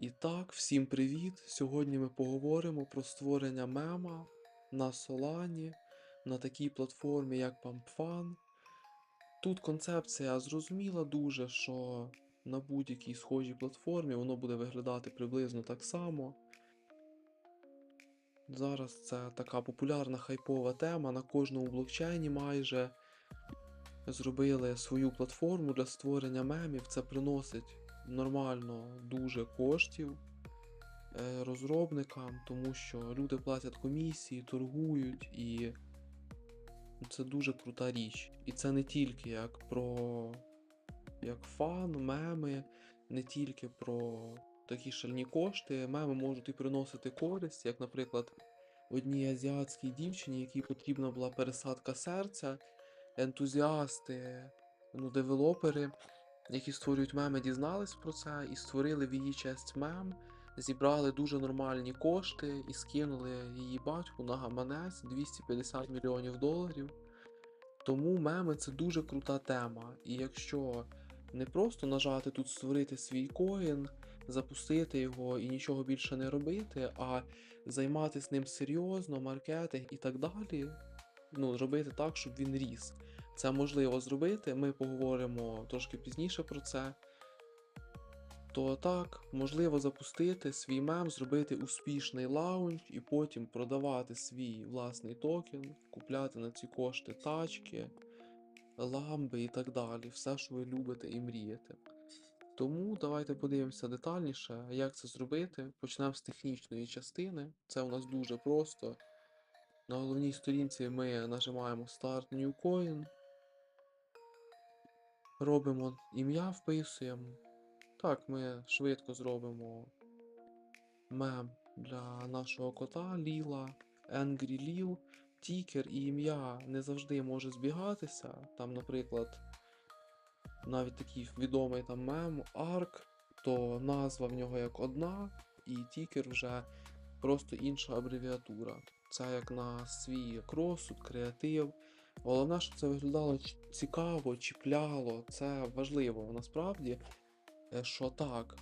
І так, всім привіт! Сьогодні ми поговоримо про створення мема на Solana, на такій платформі, як PumpFun. Тут концепція зрозуміла дуже, що на будь-якій схожій платформі воно буде виглядати приблизно так само. Зараз це така популярна хайпова тема. На кожному блокчейні майже зробили свою платформу для створення мемів. Це приносить нормально дуже коштів е, розробникам, тому що люди платять комісії, торгують, і це дуже крута річ. І це не тільки як про як фан, меми, не тільки про такі шальні кошти. Меми можуть і приносити користь, як, наприклад, одній азіатській дівчині, якій потрібна була пересадка серця, ентузіасти, ну, девелопери які створюють меми, дізнались про це і створили в її честь мем, зібрали дуже нормальні кошти і скинули її батьку на гаманець 250 мільйонів доларів. Тому меми це дуже крута тема. І якщо не просто нажати тут створити свій коін, запустити його і нічого більше не робити, а займатися ним серйозно, маркетинг і так далі, ну, робити так, щоб він ріс. Це можливо зробити, ми поговоримо трошки пізніше про це. То так, можливо запустити свій мем, зробити успішний лаунч і потім продавати свій власний токен, купляти на ці кошти тачки, ламби і так далі. Все, що ви любите і мрієте. Тому давайте подивимося детальніше, як це зробити. Почнемо з технічної частини. Це у нас дуже просто. На головній сторінці ми нажимаємо Start New Coin. Робимо ім'я, вписуємо. Так, ми швидко зробимо мем для нашого кота Ліла, Angry Lil, тікер і ім'я не завжди може збігатися. Там, наприклад, навіть такий відомий там мем Ark, то назва в нього як одна, і тікер вже просто інша абревіатура. Це як на свій розсуд, креатив. Головне, щоб це виглядало цікаво, чіпляло. Це важливо насправді, е, що так.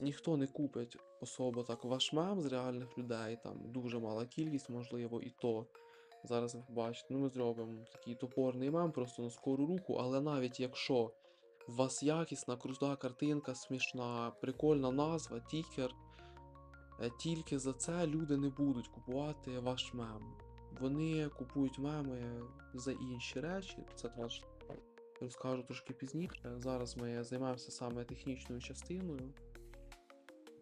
Ніхто не купить особо так ваш мем з реальних людей, там дуже мала кількість, можливо, і то. Зараз ви побачите. Ну, ми зробимо такий топорний мем просто на скору руку, але навіть якщо у вас якісна, крута картинка, смішна, прикольна назва, тікер, е, тільки за це люди не будуть купувати ваш мем. Вони купують меми за інші речі. Це теж розкажу трошки пізніше. Зараз ми займаємося саме технічною частиною.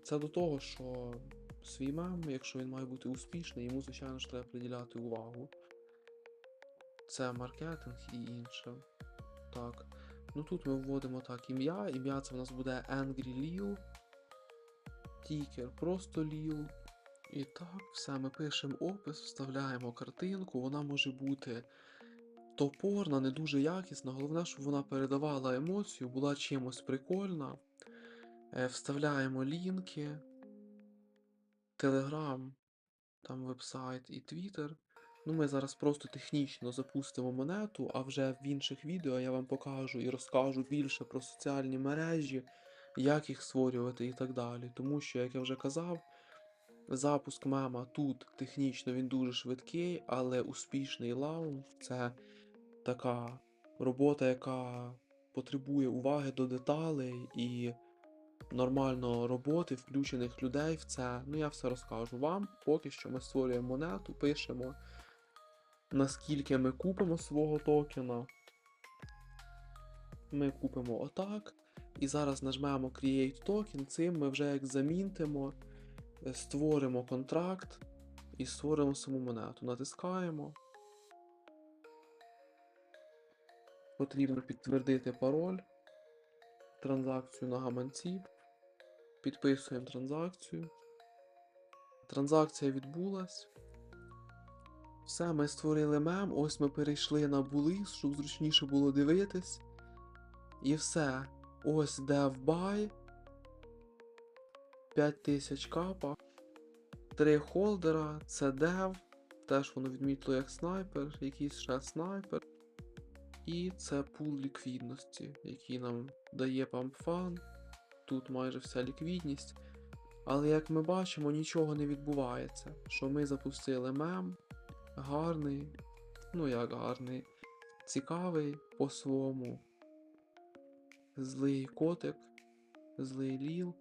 Це до того, що свій мем, якщо він має бути успішний, йому, звичайно ж, треба приділяти увагу. Це маркетинг і інше. Так. Ну тут ми вводимо так ім'я. Ім'я це в нас буде Angry Lil. Тікер просто Lil. І так, все, ми пишемо опис, вставляємо картинку, вона може бути топорна, не дуже якісна. Головне, щоб вона передавала емоцію, була чимось прикольна. Е, Вставляємо лінки, Телеграм, там вебсайт і Твіттер. Ну, ми зараз просто технічно запустимо монету, а вже в інших відео я вам покажу і розкажу більше про соціальні мережі, як їх створювати і так далі. Тому що, як я вже казав, Запуск мема тут технічно він дуже швидкий, але успішний лаунч це така робота, яка потребує уваги до деталей і нормально роботи, включених людей в це. Ну я все розкажу вам. Поки що ми створюємо монету, пишемо, наскільки ми купимо свого токена. Ми купимо отак. І зараз нажмемо Create Token. Цим ми вже як замінтимо створимо контракт і створимо саму монету. Натискаємо. Потрібно підтвердити пароль, транзакцію на гаманці. Підписуємо транзакцію. Транзакція відбулась. Все, ми створили мем. Ось ми перейшли на булис, щоб зручніше було дивитись. І все. Ось dev buy. 5000 капа. Три холдера, це дев, теж воно відмітило як снайпер, якийсь ще снайпер. І це пул ліквідності, який нам дає PumpFun. Тут майже вся ліквідність. Але як ми бачимо, нічого не відбувається. Що ми запустили мем, гарний, ну як гарний, цікавий по-своєму. Злий котик, злий ліл,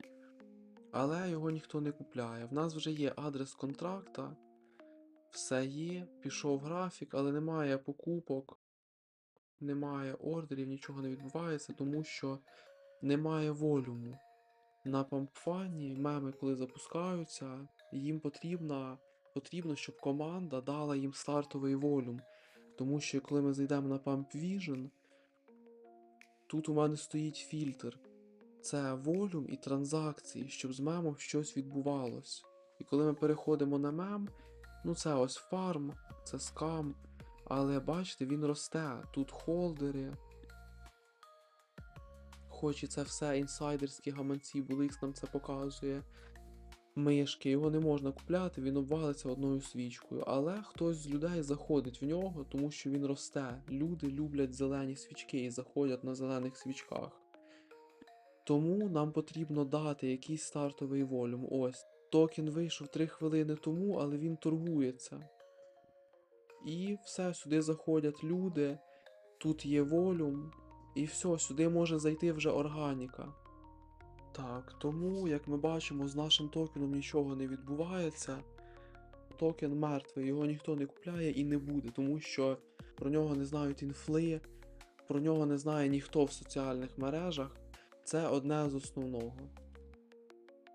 але його ніхто не купляє. В нас вже є адрес контракта, все є, пішов графік, але немає покупок, немає ордерів, нічого не відбувається, тому що немає волюму. На пампфані меми, коли запускаються, їм потрібно, потрібно, щоб команда дала їм стартовий волюм. Тому що коли ми зайдемо на Pump Vision, тут у мене стоїть фільтр. Це волюм і транзакції, щоб з мемом щось відбувалось. І коли ми переходимо на мем, ну це ось фарм, це скам. Але бачите, він росте. Тут холдери. Хоч і це все інсайдерські гаманці, Буликс нам це показує. Мишки, його не можна купляти, він обвалиться одною свічкою. Але хтось з людей заходить в нього, тому що він росте. Люди люблять зелені свічки і заходять на зелених свічках. Тому нам потрібно дати якийсь стартовий волюм. Ось. Токен вийшов 3 хвилини тому, але він торгується. І все, сюди заходять люди, тут є волюм, і все, сюди може зайти вже органіка. Так, тому, як ми бачимо, з нашим токеном нічого не відбувається. Токен мертвий, його ніхто не купляє і не буде, тому що про нього не знають інфли, про нього не знає ніхто в соціальних мережах. Це одне з основного.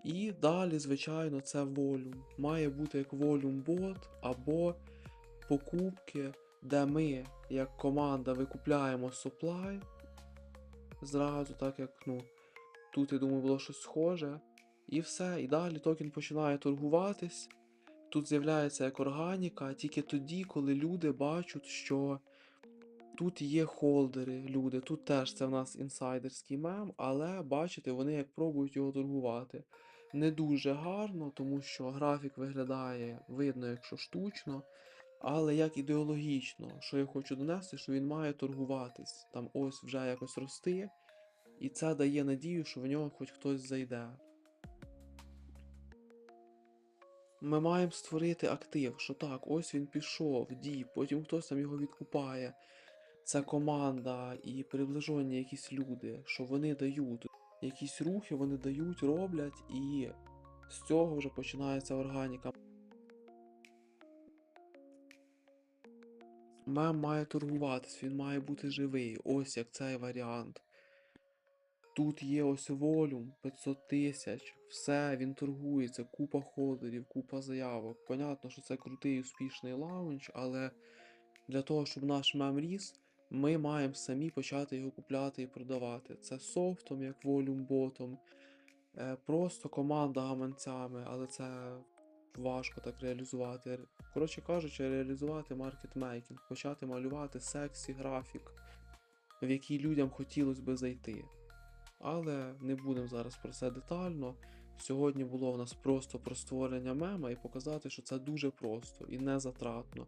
І далі, звичайно, це волюм. Має бути як волюм бот або покупки, де ми, як команда, викупляємо supply. Зразу, так як, ну, тут, я думаю, було щось схоже. І все. І далі токен починає торгуватись. Тут з'являється як органіка, тільки тоді, коли люди бачать, що тут є холдери, люди. Тут теж це в нас інсайдерський мем, але бачите, вони як пробують його торгувати. Не дуже гарно, тому що графік виглядає, видно, якщо штучно, але як ідеологічно, що я хочу донести, що він має торгуватись. Там ось вже якось рости, і це дає надію, що в нього хоч хтось зайде. Ми маємо створити актив, що так, ось він пішов, дій, потім хтось там його відкупає. Це команда і приближені якісь люди, що вони дають. Якісь рухи вони дають, роблять, і з цього вже починається органіка. Мем має торгуватись, він має бути живий. Ось як цей варіант. Тут є ось волюм 500 тисяч, все, він торгується, купа холдерів, купа заявок. Понятно, що це крутий успішний лаунч, але для того, щоб наш мем ріс, ми маємо самі почати його купляти і продавати. Це софтом, як волюм ботом, е, просто команда гаманцями, але це важко так реалізувати. Коротше кажучи, реалізувати маркетмейкінг, почати малювати сексі графік, в який людям хотілося би зайти. Але не будемо зараз про це детально. Сьогодні було в нас просто про створення мема і показати, що це дуже просто і не затратно.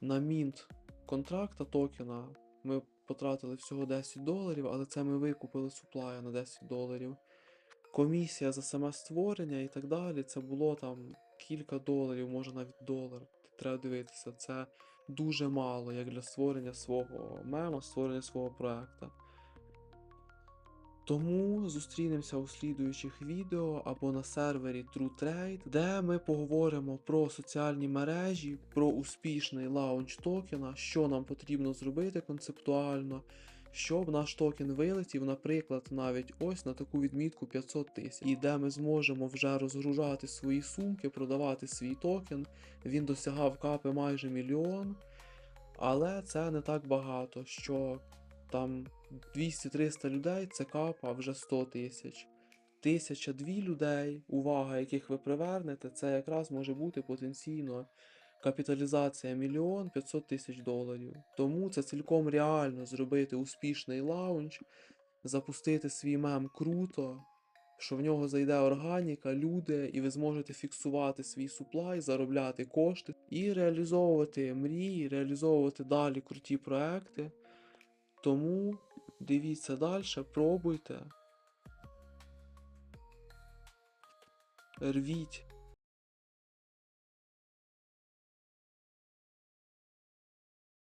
На мінт контракта токена ми потратили всього 10 доларів, але це ми викупили суплая на 10 доларів. Комісія за саме створення і так далі, це було там кілька доларів, може навіть долар. Треба дивитися, це дуже мало як для створення свого мема, створення свого проекту. Тому зустрінемося у слідуючих відео або на сервері TrueTrade, де ми поговоримо про соціальні мережі, про успішний лаунч токена, що нам потрібно зробити концептуально, щоб наш токен вилетів, наприклад, навіть ось на таку відмітку 500 тисяч, і де ми зможемо вже розгружати свої сумки, продавати свій токен. Він досягав капи майже мільйон, але це не так багато, що там 200-300 людей це капа вже 100 тисяч. Тисяча дві людей, увага, яких ви привернете, це якраз може бути потенційно капіталізація мільйон 500 тисяч доларів. Тому це цілком реально зробити успішний лаунч, запустити свій мем круто, що в нього зайде органіка, люди, і ви зможете фіксувати свій суплай, заробляти кошти і реалізовувати мрії, реалізовувати далі круті проекти. Тому дивіться далі, пробуйте. рвіть